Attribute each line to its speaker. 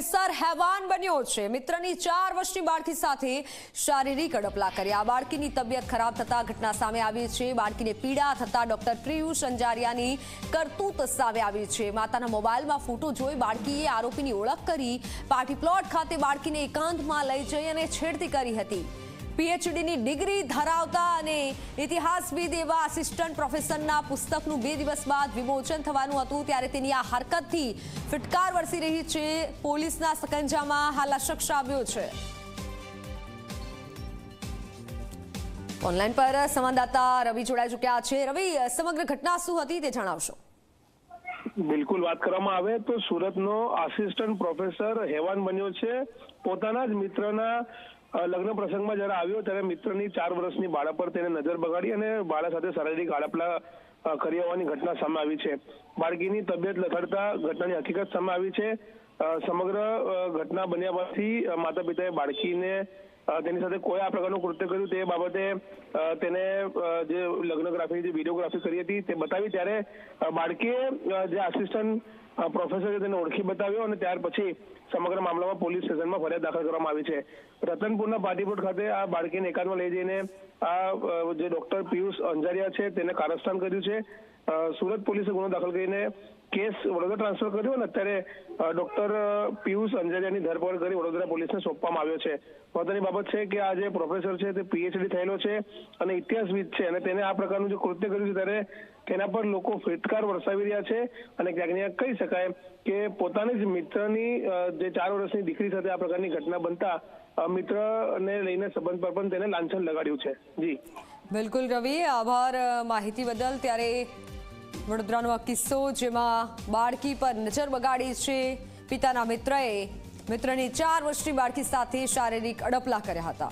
Speaker 1: Professor હેવાન બન્યો છે. મિત્રની ચાર વર્ષની બાળકી સાથે શારીરિક અડપલા કર્યા બાળકીની તબિયત ખરાબ થતા ઘટના સામે આવી છે. બાળકીને પીડા થતા ડોક્ટર પ્રિયુષ અંજારિયાની કરતૂત સામે આવી છે. માતાના મોબાઈલમાં ફોટો જોઈ બાળકીએ આરોપીની ઓળખ કરી પાર્ટી પ્લોટ ખાતે બાળકીને એકાંતમાં લઈ જઈ અને છેડતી કરી હતી. પીએચડીની ડિગ્રી ધરાવતા અને ઇતિહાસવિદ એવા આસિસ્ટન્ટ પ્રોફેસરના પુસ્તકનું બે દિવસ બાદ વિમોચન થવાનું હતું, ત્યારે તેની આ હરકતથી ફિટકાર વરસી રહી છે પોલીસના સકંજામાં. હાલ આ આવ્યો છે. ઓનલાઈન પર સંવાદદાતા રવિ જોડાઈ ચૂક્યા છે. રવિ, સમગ્ર ઘટના શું હતી તે જણાવશો.
Speaker 2: બિલકુલ વાત કરવામાં આવે તો સુરતનો આસિસ્ટન્ટ પ્રોફેસર હેવાન બન્યો છે. પોતાના જ મિત્રના લગ્ન પ્રસંગમાં જ્યારે આવ્યો ત્યારે મિત્રની ચાર વર્ષની બાળા પર તેને નજર બગાડી અને બાળા સાથે શારીરિક આડપલા કરી હોવાની ઘટના સામે આવી છે. બાળકીની તબિયત લથડતા ઘટનાની હકીકત સામે આવી છે. સમગ્ર ઘટના બન્યા પછી માતા પિતાએ બાળકીને તેની સાથે કોઈ આ પ્રકારનું કૃત્ય કર્યું તે બાબતે તેને જે લગ્નગ્રાફી જે વિડીયોગ્રાફી કરી હતી તે બતાવી ત્યારે બાળકીએ જે આસિસ્ટન્ટ પ્રોફેસર તેને ઓળખી બતાવ્યો અને ત્યાર પછી સમગ્ર મામલામાં પોલીસ સ્ટેશનમાં ફરિયાદ દાખલ કરવામાં આવી છે. રતનપુરના પાટીપોટ ખાતે આ બાળકીને એકાદમાં લઈ જઈને આ જે ડોક્ટર પિયુષ અંજારિયા છે તેને કારસ્થાન કર્યું છે. સુરત પોલીસે ગુનો દાખલ કરીને કેસ વડોદરા ટ્રાન્સફર કર્યો અને અત્યારે ડોક્ટર પિયુષ અંજારિયાની ધરપકડ કરી વડોદરા પોલીસને સોંપવામાં આવ્યો છે. મહત્વની બાબત છે કે આ જે પ્રોફેસર છે તે પીએચડી થયેલો છે અને ઇતિહાસવિદ છે અને તેને આ પ્રકારનું જે કૃત્ય કર્યું છે ત્યારે તેના પર લોકો ફિટકાર વરસાવી રહ્યા છે અને ક્યાંક ને કહી શકાય કે પોતાની જ મિત્રની જે ચાર વર્ષની દીકરી સાથે આ પ્રકારની ઘટના બનતા મિત્ર મિત્રને લઈને સંબંધ પર પણ તેને લાંછન લગાડ્યું છે. જી.
Speaker 1: બિલકુલ રવિ, આભાર માહિતી બદલ. ત્યારે વડોદરાનો આ કિસ્સો જેમાં બાળકી પર નજર બગાડી છે. પિતાના મિત્રએ મિત્રની ચાર વર્ષની બાળકી સાથે શારીરિક અડપલા કર્યા હતા.